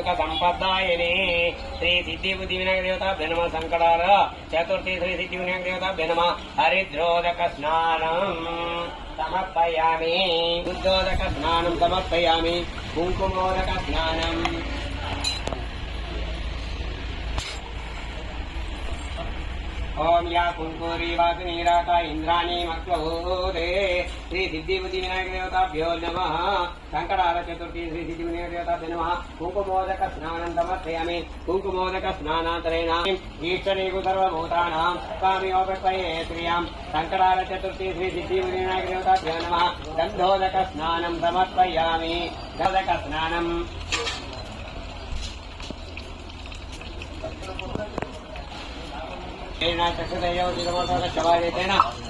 సుఖ సంపదాయనే శ్రీ సిద్ధి బుద్ధి వినాయక దేవత బెనమ సంకటాల చతుర్థి శ్రీ సిద్ధి వినాయక దేవత బెనమ హరిద్రోదక స్నానం సమర్పయామి. బుద్ధోదక స్నానం సమర్పయామి. కుంకుమోదక స్నానం. ఓం యా కుంకూరి వాసు నీరాక ఇంద్రాణి మక్లూరే శ్రీ సిద్ధి బుద్ధి వినాయక దేవతాభ్యో నమ. శంకరాల చతుర్థి శ్రీ సిద్ధి వినాయక దేవతాభ్యో నమ. కుంకుమోదక స్నానం సమర్పయామి కుంకుమోదక స్నానాంతరేణ ఈశ్వరీకు సర్వభూతానాం స్వామియోపత్వయే శ్రియాం. శంకరాల చతుర్థి శ్రీ సిద్ధి వినాయక దేవతాభ్యో నమ. గంధోదక స్నానం సమర్పయామి గంధోదక స్నానం. చక్షుదయోతిరమోదకవాదేన వృషధీరోత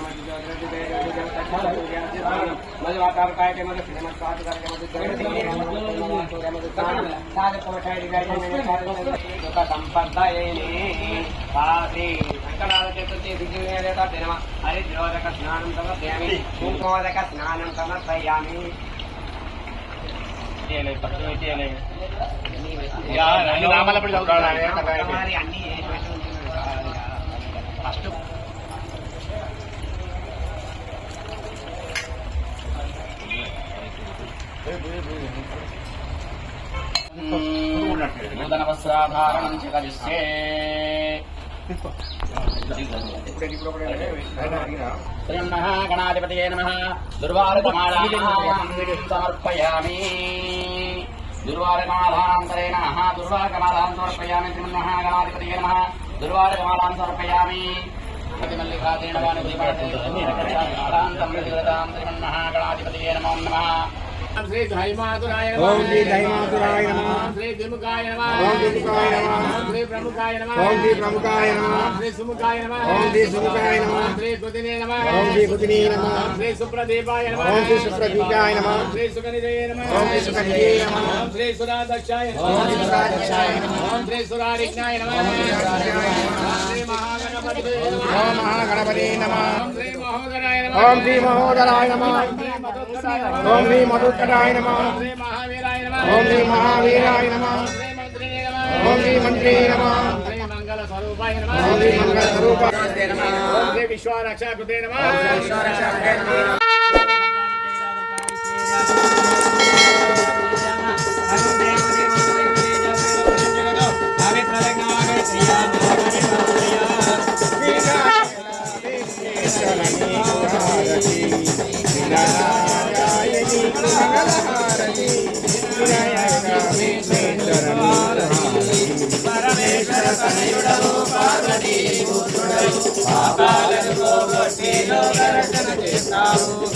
జనయతా జన భస్మోదక స్నమాన్ తమానార్భకమానో క్షతముతమానో క్షతమానవదీతరమోతమాత్రం ప్రియమాన తనువో రుద్రవీరిష మానస్తోకేతనే మానవ గోస్మానాశ్వేషురీరిష హీరాన్మానం ప్రభావితో వరణ స్నానం స్నానం కుంకోదక స్నానం అన్ని ఫస్ట్ నూతన వస్త్రాధారణం చ కరిష్యే శ్రీమన్నః గణాధిపతయే నమః. దుర్వారకమాలాం సమర్పయామి దుర్వారకమాలాంతరేణ నమః. దుర్వారకమాలాం సమర్పయామి శ్రీమన్నః గణాధిపతయే నమః. దుర్వారకమాలాం సమర్పయామి మల్లికాదేన వాణి దీపాంతం శ్రీమన్నః గణాధిపతయే నమో నమ. శ్రీ ధైమాతురాయ ఓం శ్రీ ధైమాతురాయ నమః. శ్రీ ద్విముఖాయ నమః ఓం ద్విముఖాయ నమః. శ్రీ ప్రముఖాయ నమః ఓం శ్రీ ప్రముఖాయ నమః. శ్రీ సుముఖాయ నమః ఓం శ్రీ సుముఖాయ నమః. శ్రీ కుదినే నమః ఓం శ్రీ కుదినే నమః. శ్రీ సుప్రదీపాయ నమః ఓం శ్రీ సుప్రదీపాయ నమః. శ్రీ సుగనిధయే నమః ఓం శ్రీ సుగనిధయే నమః. శ్రీ సురాదక్షాయ నమః ఓం శ్రీ సురాదక్షాయ నమః. మహాగణపతే నమః. ఓం శ్రీ మహోదరాయ నమః. ఓం శ్రీ మధుకరాయ నమః. ఓం శ్రీ మధుకరాయ నమః. ఓం శ్రీ మహావీరాయ నమః. ఓం శ్రీ మంత్రే నమః. ఓం శ్రీ మంగళ స్వరూపాయ నమః. ఓం శ్రీ నమః.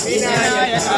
వినాయక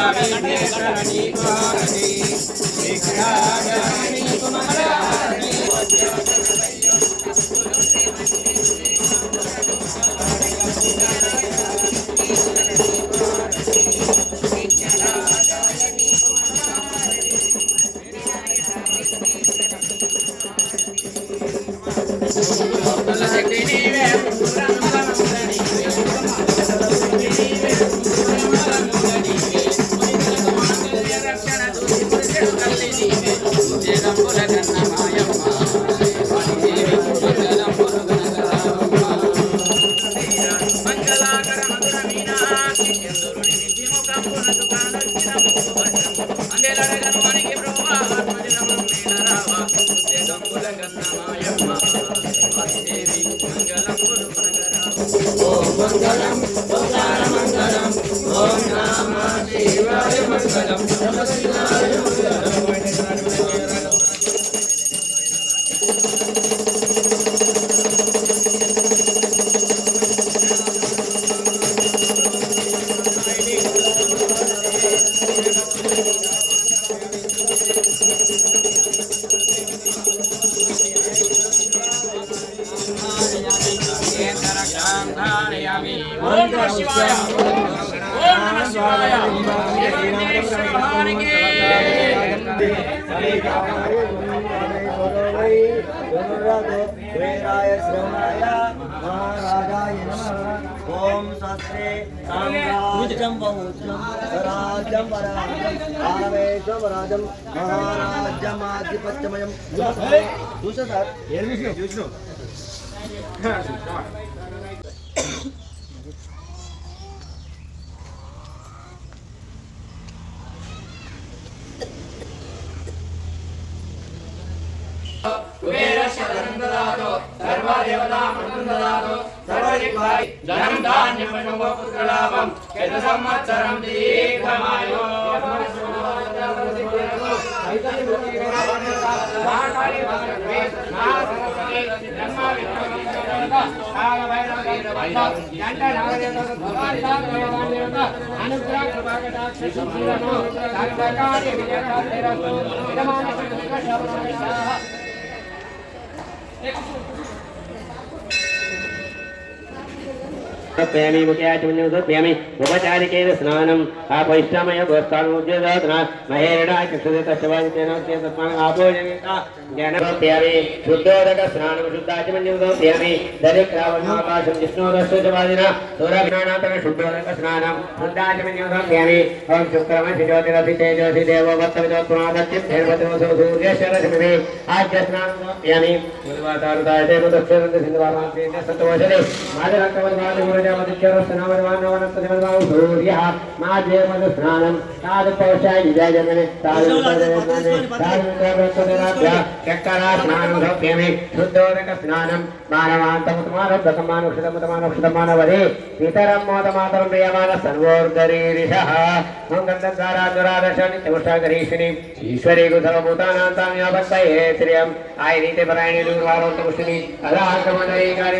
अंधेला रहेगा तो मानेंगे प्रभु శ్రవణాయ మహారాజాయ నమః ఓం శాస్త్రే సామ్రాజ్యం బహుజ్యం స్వరాజ్యం ఆవేశం చూసా సార్? ధనం ధాన్యం పుత్రలాభం. శత సంవత్సరం దీర్ఘమాయో. అనుగ్రహ ప్రేమి ముఖ్యాచమన్యోపేమి ఉపచారికేన స్నానం ఆపైష్టామయ గోస్థానోద్యోగాత్న మహేరణా కృష్ణదేతశవాజితేనోద్యోగస్మాన్ శుద్ధోదక స్నానం శుద్ధాచమన్యోపేమి దరిక్రావణాకాశం విష్ణోదశ్వజవాదిన సూర్యజ్ఞానాతక శుద్ధోదక స్నానం శుద్ధాచమన్యోపేమి ఓం శుక్రమసి జ్యోతిరసి తేజోసి దేవో వత్తవిదోత్మాదత్యం ధర్మతోసో సూర్యశరశమి ఆద్య స్నానం గురువాతారుతాయ దేవదక్షరంత సింధువామాంతే స్నానం తాదు పౌషాయ విజయజననే తాదు చక్కరా స్నానం సౌఖ్యమే శుద్ధోదక స్నానం మానవాంతముతమానోక్షతమానోక్షతమానోక్షతమానవదే పితరం మోదమాతరం ప్రియమాన సర్వోర్ధరీరిష మంగళారాధశ నిత్యముష్టాగరీషిణి ఈశ్వరీ సర్వభూతానాంతామ్యాభక్తయే శ్రియం ఆయనీతే పరాయణి దూర్వారోత్తముష్టిని అదాహకమండలీ కాళీ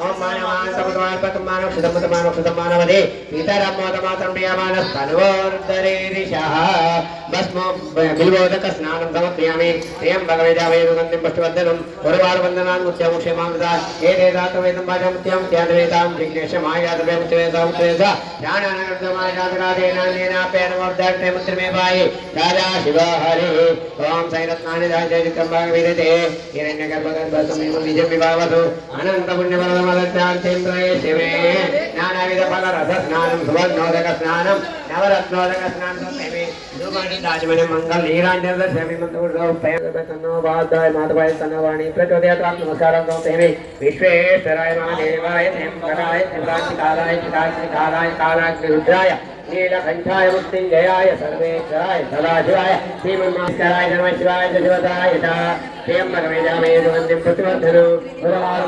భవతి చంద్రమాపాపాం పుష్పం పుష్పమాన్ ప్రజావాత్మమాన్ భవతి య ఏవం భస్మో బిల్వోదక స్నానం సమర్పయామి ప్రియం భగవేదావేదుగంధిం పుష్పవర్ధనం గురువారు ముత్యం క్షేమాంగద ఏదే దాతవేదం భాజముత్యం ధ్యానవేదాం జిజ్ఞేష మాయాదవే ముత్యవేదాం రాజా శివ హరి ఓం సైరత్నాని రాజైకం అనంత పుణ్యఫలమలత్యాంతేంద్రయ శివే. నానావిధ ఫల రథ స్నానం సువర్ణోదక స్నానం నవరత్నోదక స్నానం రాజమణి మంగళ మాధవాయ ప్రచోదయాత్రాం నమస్కారం తేమి విశ్వేశ్వరాయ మహాదేవాయ కాలాయ కాలాయ కాలాయ రుద్రాయ నీలకంఠాయ మృత్యుంజయాయ సర్వేశ్వరాయ సదాశివాయ. శ్రీమన్మాస్కరాయ నమ శివాయ శివదాయ త్ర్యంబకమేజామేజవంతిం ప్రతివర్ధను గురవార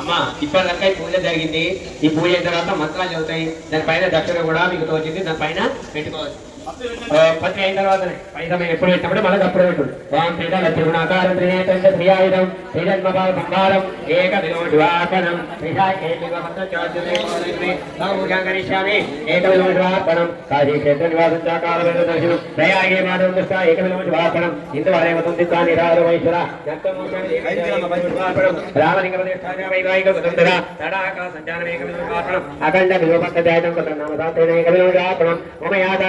అమ్మా ఇప్పటిదాకా ఈ పూజ జరిగింది. ఈ పూజ అయిన తర్వాత మంత్రాలు చదువుతాయి. దానిపైన దక్షిణ కూడా మీకు తోచింది. దానిపైన పెట్టుకోవచ్చు పత్రి అయిన తర్వాత పైసమే ఎప్పుడు పెట్టినప్పుడు మళ్ళీ అప్పుడు పెట్టు వాం శ్రీధ లక్ష్మణాకారం త్రినేతండ శ్రీయాయుధం శ్రీజన్మభావ సంహారం ఏక విలోఢువార్పణం కరిష్యామి ఏక కాశీ క్షేత్ర దర్శనం. దృష్ట ఏక వైశ్వర రామలింగ ప్రతిష్టాన వైవాహిక తడాక అఖండ విలోపత్త జాతం కుత్ర నామ సాత్రేణ ఏక మమ యాదా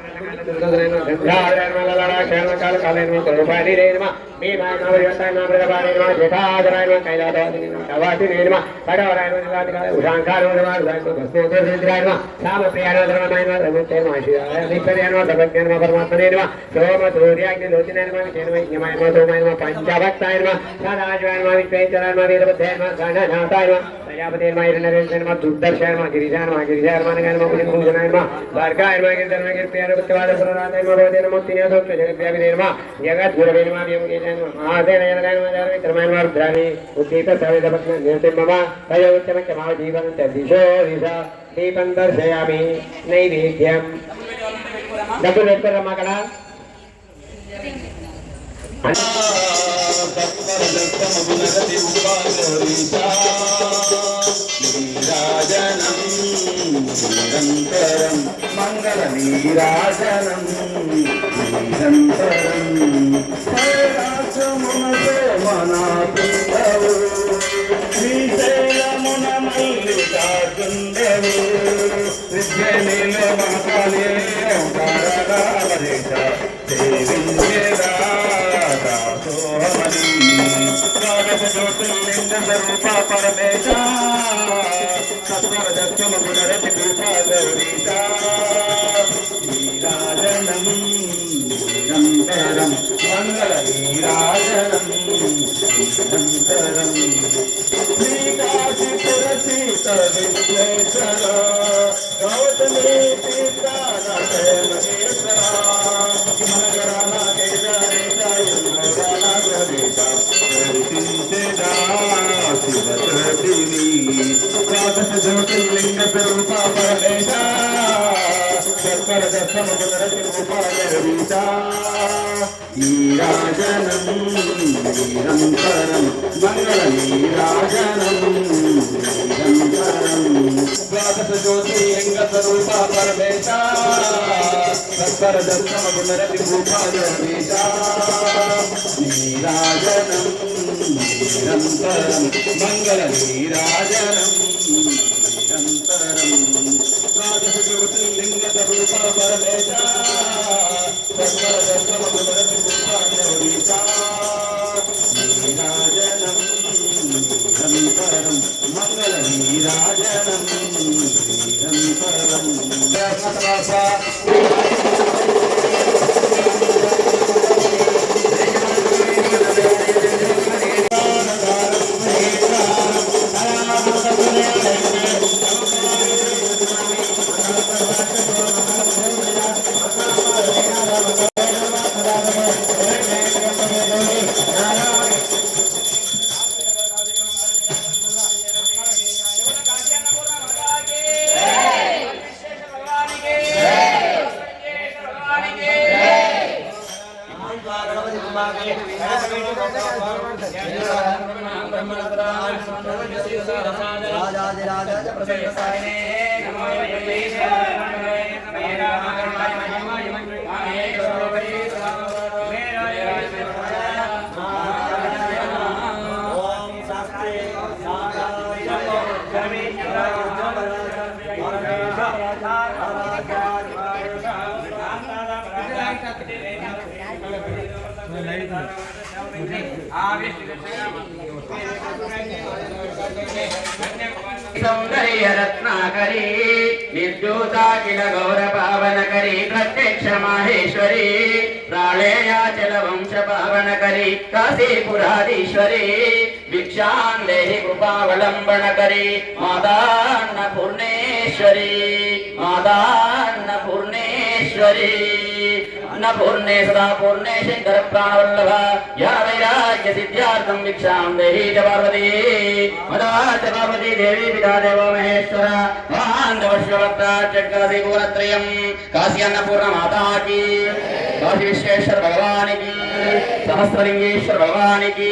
దేవతానంది వాహనే దేవస్మదేవ సర్వాంగం ఏక విలోఢువార్పణం లింగాష్టమిద పుణ్యం పరిశుద్ధనిదో శివలోకమాప్నోతి ఏక విలోఢువార్పణం ఓం శివాయ నమః మహేశ్వరాయ శ్రీ పంచాభక్తాయ దుర్దర్శన గిరిజాన గిరిజాన దీపం దర్శయామి నైవేద్యం డబ్బులు పెట్టుకోరమ్మా అక్కడ నీరాజనం నిరంతరం మంగళ నీరాజనం నిరంతరం కైలాసమునతో మనాతుండవు శ్రీశైలమున మల్లికార్జుండవు విద్యనిలో మాతాలే పరమేశ సత్వరదత్యమ పునరతి కృపాగౌరీశ నీరాజనం నిరంతరం మంగళ నీరాజనం నిరంతరం శ్రీకాశీపుర మొదటి మనగరాల జ్యోతిర్లింగ స్వరూప పరమేశ సత్వర దర్శన పునరతి రూపాగరీత నీరాజనం నిరంతరం మంగళ నీరాజనం నిరంతరం ద్వాదశ జ్యోతిర్లింగ స్వరూప పరమేశ సత్వర దర్శన పునరతి రూపాగరీత నీరాజనం నిరంతరం మంగళ నీరాజనం నిరంతరం ద్వాదశ సౌందర్యరత్నాకరీ నిర్జూతాఖిల గౌర ప్రత్యక్ష మాహేశ్వరీ ప్రాళేయాచల వంశ పావనకరీ కాశీపురాధీశ్వరీ భిక్షాం దేహి కృపావలంబనకరి మాదాన్న పూర్ణేశ్వరీ మాదాన్న పూర్ణేశ్వరీ అన్నపూర్ణే సదా పూర్ణే శంకర ప్రాణవల్లభ యా వైరాగ్య సిద్ధ్యార్థం భిక్షాం దేహి చ పార్వతీ మదా పార్వతీ దేవి పితా దేవో మహేశ్వర మహాంధవశ్వభక్త చక్రసి పూరత్రయం కాశీ అన్నపూర్ణ మాతాకి కాశీ విశ్వేశ్వర భగవానికి సహస్రలింగేశ్వర భగవానికి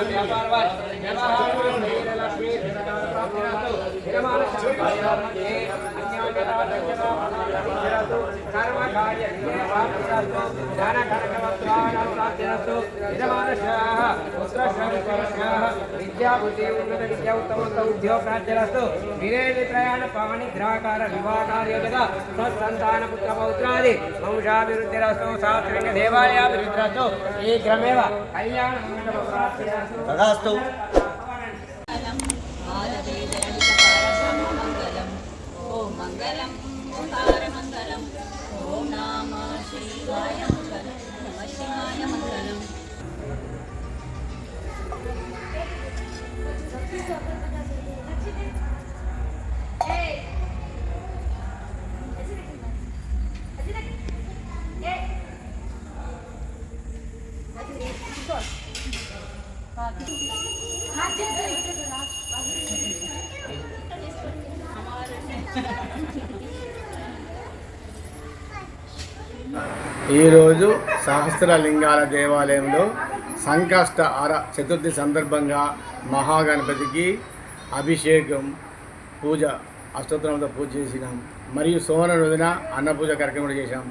విద్యా బుద్ధి ఉన్నత విద్యా ఉత్తమ ఉద్యోగాచరస్తు విరేది ప్రయాణ పవని గ్రహకార వివాహార్యోగత సత్సంతాన పుత్ర పౌత్రాది వంశాభివృద్ధిరస్తు శాస్త్రంగ దేవాలయాభివృద్ధిరస్తు కళ్యాణ ప్రాప్తిరస్తు. ఈరోజు సహస్రలింగాల దేవాలయంలో సంకష్ట అర చతుర్థి సందర్భంగా మహాగణపతికి అభిషేకం పూజ అష్టోత్తరంతో పూజ చేసినాం. మరియు సోమన రోజున అన్నపూజ కార్యక్రమం చేశాం.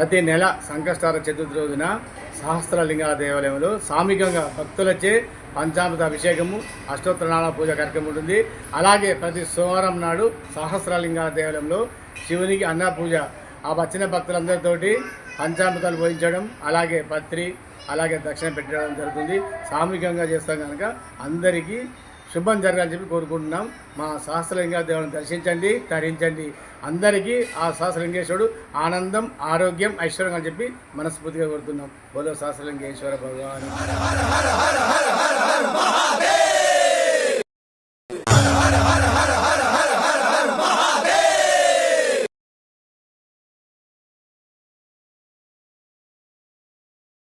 ప్రతి నెల సంకష్టార చతుర్థి రోజున సహస్రలింగాల దేవాలయంలో సామికంగా భక్తులచే పంచామృత అభిషేకము అష్టోత్తరనామ పూజ కార్యక్రమం ఉంటుంది. అలాగే ప్రతి సోమవారం నాడు సహస్రలింగాల దేవాలయంలో శివునికి అన్న పూజ. ఆ వచ్చిన భక్తులందరితోటి పంచామృతాలు పోయించడం అలాగే పత్రి అలాగే దక్షిణ పెట్టడం జరుగుతుంది. సామూహికంగా చేస్తాం కనుక అందరికీ శుభం జరగాలని చెప్పి కోరుకుంటున్నాం. మా సహస్రలింగ దేవుని దర్శించండి తరించండి. అందరికీ ఆ సహస్రలింగేశ్వరుడు ఆనందం ఆరోగ్యం ఐశ్వర్యం అని చెప్పి మనస్ఫూర్తిగా కోరుతున్నాం. బోలో సహస్రలింగేశ్వర భగవాన్.